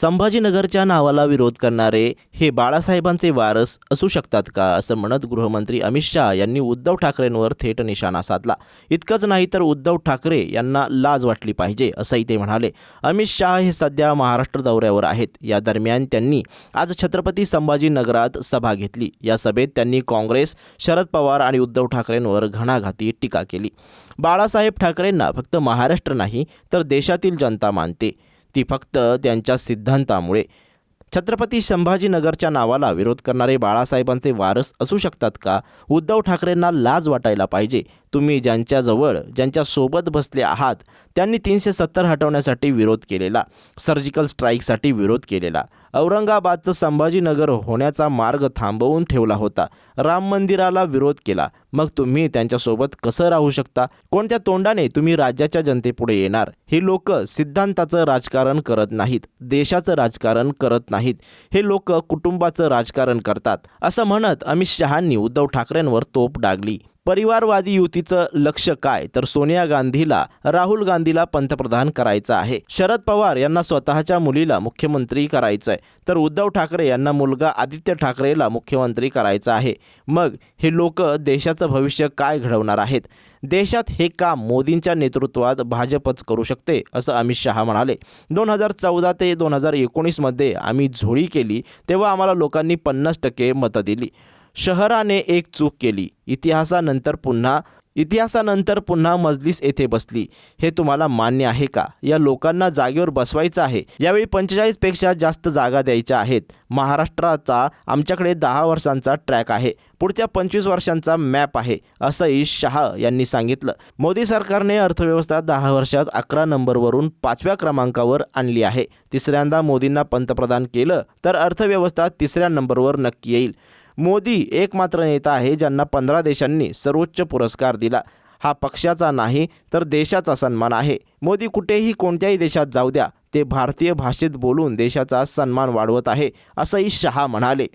संभाजीनगरच्या नावाला विरोध करणारे हे बाळासाहेबांचे वारस असू शकतात का असं म्हणत गृहमंत्री अमित शहा यांनी उद्धव ठाकरेंवर थेट निशाणा साधला. इतकंच नाही तर उद्धव ठाकरे यांना लाज वाटली पाहिजे असंही ते म्हणाले. अमित शहा हे सध्या महाराष्ट्र दौऱ्यावर आहेत. या दरम्यान त्यांनी आज छत्रपती संभाजीनगरात सभा घेतली. या सभेत त्यांनी काँग्रेस शरद पवार आणि उद्धव ठाकरेंवर घणाघाती टीका केली. बाळासाहेब ठाकरेंना फक्त महाराष्ट्र नाही तर देशातील जनता मानते. ती फक्त त्यांच्या सिद्धांतामुळे. छत्रपती संभाजीनगरच्या नावाला विरोध करणारे बाळासाहेबांचे वारस असू शकतात का? उद्धव ठाकरेंना लाज वाटायला पाहिजे. तुम्ही ज्यांच्याजवळ ज्यांच्या सोबत बसले आहात त्यांनी तीनशे सत्तर हटवण्यासाठी विरोध केलेला सर्जिकल स्ट्राईकसाठी विरोध केलेला. औरंगाबादचं संभाजीनगर होण्याचा मार्ग थांबवून ठेवला होता. राम मंदिराला विरोध केला. मग तुम्ही त्यांच्यासोबत कसं राहू शकता? कोणत्या तोंडाने तुम्ही राज्याच्या जनतेपुढे येणार? हे लोक सिद्धांताचं राजकारण करत नाहीत देशाचं राजकारण करत नाहीत. हे लोक कुटुंबाचं राजकारण करतात. असं म्हणत अमित शहांनी उद्धव ठाकरेंवर तोप डागली. परिवारवादी युतीचं लक्ष काय? तर सोनिया गांधीला राहुल गांधीला पंतप्रधान करायचं आहे. शरद पवार यांना स्वतःच्या मुलीला मुख्यमंत्री करायचं आहे तर उद्धव ठाकरे यांना मुलगा आदित्य ठाकरेला मुख्यमंत्री करायचं आहे. मग हे लोक देशाचं भविष्य काय घडवणार आहेत? देशात हे काम मोदींच्या नेतृत्वात भाजपच करू शकते असं अमित शहा म्हणाले. दोन हजार चौदा ते दोन हजार एकोणीसमध्ये आम्ही झोळी केली तेव्हा आम्हाला लोकांनी पन्नास टक्के मतं दिली. शहराने एक चूक केली. इतिहासानंतर पुन्हा इतिहासानंतर पुन्हा मजलिस येथे बसली. हे तुम्हाला मान्य आहे का? या लोकांना जागेवर बसवायचं आहे. यावेळी पंचेचाळीसपेक्षा जास्त जागा द्यायच्या आहेत. महाराष्ट्राचा आमच्याकडे दहा वर्षांचा ट्रॅक आहे. पुढच्या पंचवीस वर्षांचा मॅप आहे असंही शाह यांनी सांगितलं. मोदी सरकारने अर्थव्यवस्था दहा वर्षात अकरा नंबरवरून पाचव्या क्रमांकावर आणली आहे. तिसऱ्यांदा मोदींना पंतप्रधान केलं तर अर्थव्यवस्था तिसऱ्या नंबरवर नक्की येईल. मोदी एकमात्र नेता आहे ज्यांना पंधरा देशांनी सर्वोच्च पुरस्कार दिला. हा पक्षाचा नाही तर देशाचा सन्मान आहे. मोदी कुठेही कोणत्याही देशात जाऊ द्या. ते भारतीय भाषेत बोलून देशाचा सन्मान वाढवत आहे असंही शहा म्हणाले.